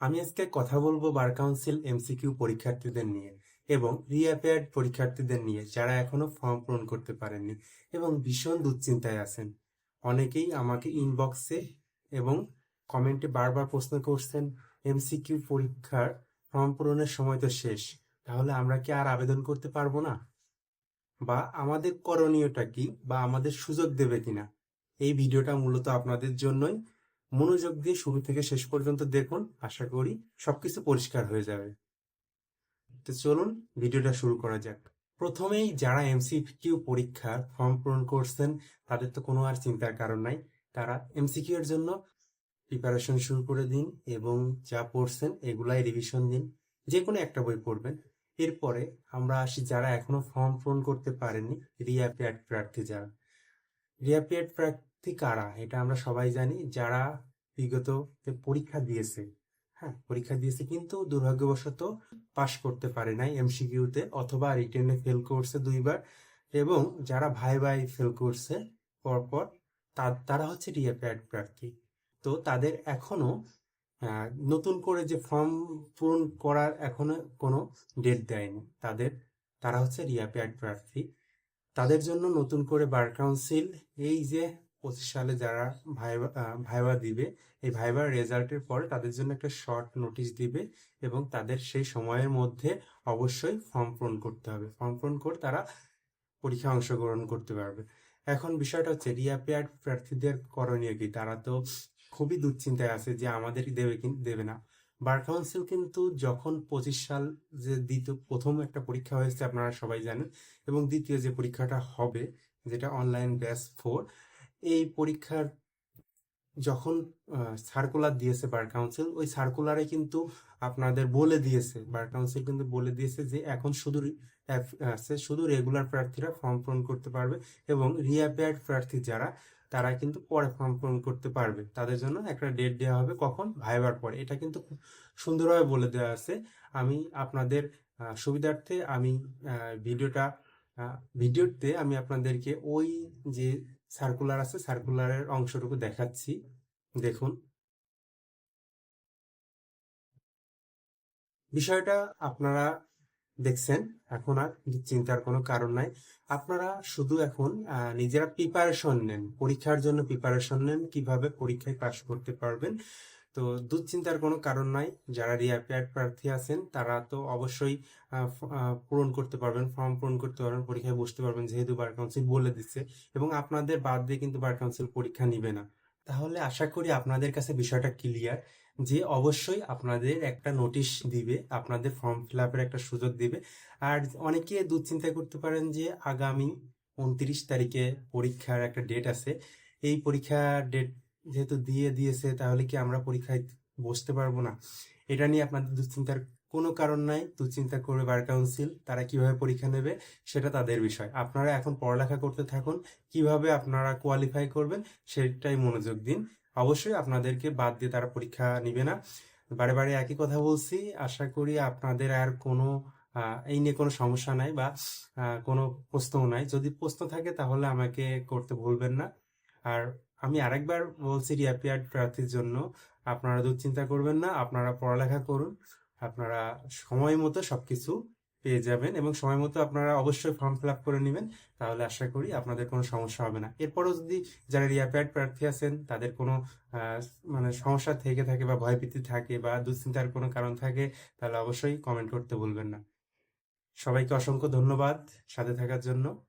আমি আজকে কথা বলব বার কাউন্সিল এমসিকিউ পরীক্ষার্থীদের নিয়ে এবং রিঅ্যাপিয়ার্ড পরীক্ষার্থীদের নিয়ে যারা এখনও ফর্ম পূরণ করতে পারেননি এবং ভীষণ দুশ্চিন্তায় আছেন। অনেকেই আমাকে ইনবক্সে এবং কমেন্টে বারবার প্রশ্ন করছেন, এমসিকিউ পরীক্ষার ফর্ম পূরণের সময় তো শেষ, তাহলে আমরা কি আর আবেদন করতে পারব না? বা আমাদের করণীয়টা কি বা আমাদের সুযোগ দেবে কিনা? এই ভিডিওটা মূলত আপনাদের জন্যই মনোযোগ দিয়ে শুরু থেকে শেষ পর্যন্ত দেখুন, আশা করি সবকিছু পরিষ্কার হয়ে যাবে। তো চলুন, ভিডিওটা শুরু করা যাক। প্রথমেই যারা এমসিকিউ পরীক্ষার ফর্ম পূরণ করছেন, তাদের তো কোনো আর চিন্তার কারণ নাই। তারা এমসিকিউ এর জন্য প্রিপারেশন শুরু করে দিন এবং যা পড়ছেন এগুলাই রিভিশন দিন। যে কোনো একটা বই পড়বেন। এরপরে আমরা আসি যারা এখনও ফর্ম পূরণ করতে পারেননি রিঅ্যাপিয়ার্ড প্রার্থী যারা। রিঅ্যাপিয়ার্ড প্রার্থী কারা? এটা আমরা সবাই জানি। যারা বিগত পরীক্ষা দিয়েছে হ্যাঁ পরীক্ষা দিয়েছে কিন্তু দুর্ভাগ্যবশত পাশ করতে পারে নাই এমসিকিউতে অথবা রিটেনে ফেল করছে দুইবার এবং যারা ভাই ভাই ফেল করছে পরপর, তারা হচ্ছে রিঅ্যাপিয়ার্ড প্রার্থী। তো তাদের এখনও নতুন করে যে ফর্ম পূরণ করার এখনও কোনো ডেট দেয়নি। তাদের, তারা হচ্ছে রিঅ্যাপিয়ার্ড প্রার্থী। তাদের জন্য নতুন করে বার কাউন্সিল, এই যে পঁচিশ সালে যারা ভাইবা আহ, ভাইবা দিবে এই ভাইবার রেজাল্টের পরে তাদের জন্য একটা শর্ট নোটিশ দিবে এবং তাদের সেই সময়ের মধ্যে অবশ্যই ফর্ম পূরণ করতে হবে। ফর্ম পূরণ করে তারা পরীক্ষায় অংশগ্রহণ করতে পারবে। এখন বিষয়টা হচ্ছে রিয়াপেয়ার প্রার্থীদের করণীয় কি? তারা তো খুবই দুশ্চিন্তায় আছে যে আমাদের দেবে দেবে না। বার কাউন্সিল কিন্তু যখন পঁচিশ সাল যে দ্বিতীয় প্রথম একটা পরীক্ষা হয়েছে আপনারা সবাই জানেন এবং দ্বিতীয় যে পরীক্ষাটা হবে যেটা অনলাইন ব্যাচ ফোর এই পরীক্ষার যখন সার্কুলার দিয়েছে বার কাউন্সিল ওই সার্কুলারে কিন্তু আপনাদের বলে দিয়েছে বার কাউন্সিল কিন্তু বলে দিয়েছে যে এখন শুধু আছে শুধু রেগুলার প্রার্থীরা ফর্ম পূরণ করতে পারবে এবং রিঅ্যাপিয়ার্ড প্রার্থী যারা, তারা কিন্তু পরে ফর্ম পূরণ করতে পারবে। তাদের জন্য একটা ডেট দেওয়া হবে কখন? ভাইবার পরে। এটা কিন্তু খুব সুন্দরভাবে বলে দেওয়া আছে। আমি আপনাদের সুবিধার্থে আমি ভিডিওটা ভিডিওতে আমি আপনাদেরকে ওই যে সার্কুলার আছে সার্কুলারের অংশটুকু দেখাচ্ছি। দেখুন। বিষয়টা আপনারা দেখছেন, এখন আর চিন্তার কোনো কারণ নাই। আপনারা শুধু এখন নিজেরা প্রিপারেশন নেন। পরীক্ষার জন্য প্রিপারেশন নেন, কীভাবে পরীক্ষায় পাশ করতে পারবেন। তো দুশ্চিন্তার কোনো কারণ নাই। যারা রিঅ্যাপিয়ার্ড প্রার্থী আছেন, তারা তো অবশ্যই পূরণ করতে পারবেন, ফর্ম পূরণ করতে পারবেন, পরীক্ষায় বসতে পারবেন, যেহেতু বার কাউন্সিল বলে দিচ্ছে এবং আপনাদের বাদ দিয়ে কিন্তু বার কাউন্সিল পরীক্ষা নিবে না। তাহলে আশা করি আপনাদের কাছে বিষয়টা ক্লিয়ার যে অবশ্যই আপনাদের একটা নোটিশ দিবে, আপনাদের ফর্ম ফিল আপের একটা সুযোগ দিবে। আর অনেকে দুশ্চিন্তা করতে পারেন যে আগামী উনত্রিশ তারিখে পরীক্ষার একটা ডেট আছে। এই পরীক্ষার ডেট যেহেতু দিয়ে দিয়েছে, তাহলে কি আমরা পরীক্ষায় বসতে পারব না? এটা নিয়ে আপনাদের দুশ্চিন্তার কোনো কারণ নাই। দুশ্চিন্তা করবে বার কাউন্সিল, তারা কীভাবে পরীক্ষা নেবে সেটা তাদের বিষয়। আপনারা এখন পড়ালেখা করতে থাকুন, কীভাবে আপনারা কোয়ালিফাই করবেন সেটাই মনোযোগ দিন। অবশ্যই আপনাদেরকে বাদ দিয়ে তারা পরীক্ষা নিবে না। বারে বারে একই কথা বলছি, আশা করি আপনাদের আর কোনো এই নিয়ে কোনো সমস্যা নাই বা কোনো প্রশ্নও নাই। যদি প্রশ্ন থাকে তাহলে আমাকে করতে ভুলবেন না। আর আমি আরেকবার বলছি রিঅ্যাপিয়ার্ড প্রার্থীর জন্য, আপনারা দুশ্চিন্তা করবেন না, আপনারা পড়ালেখা করুন, আপনারা সময় মতো সবকিছু পেয়ে যাবেন এবং সময় মতো আপনারা অবশ্যই ফর্ম ফিল আপ করে নেবেন, তাহলে আশা করি আপনাদের কোনো সমস্যা হবে না। এরপরও যদি যারা রিঅ্যাপিয়ার্ড প্রার্থী আছেন, তাদের কোনো মানে সমস্যা থেকে থাকে বা ভয়ভীতি থাকে বা দুশ্চিন্তার কোনো কারণ থাকে, তাহলে অবশ্যই কমেন্ট করতে ভুলবেন না। সবাইকে অসংখ্য ধন্যবাদ সাথে থাকার জন্য।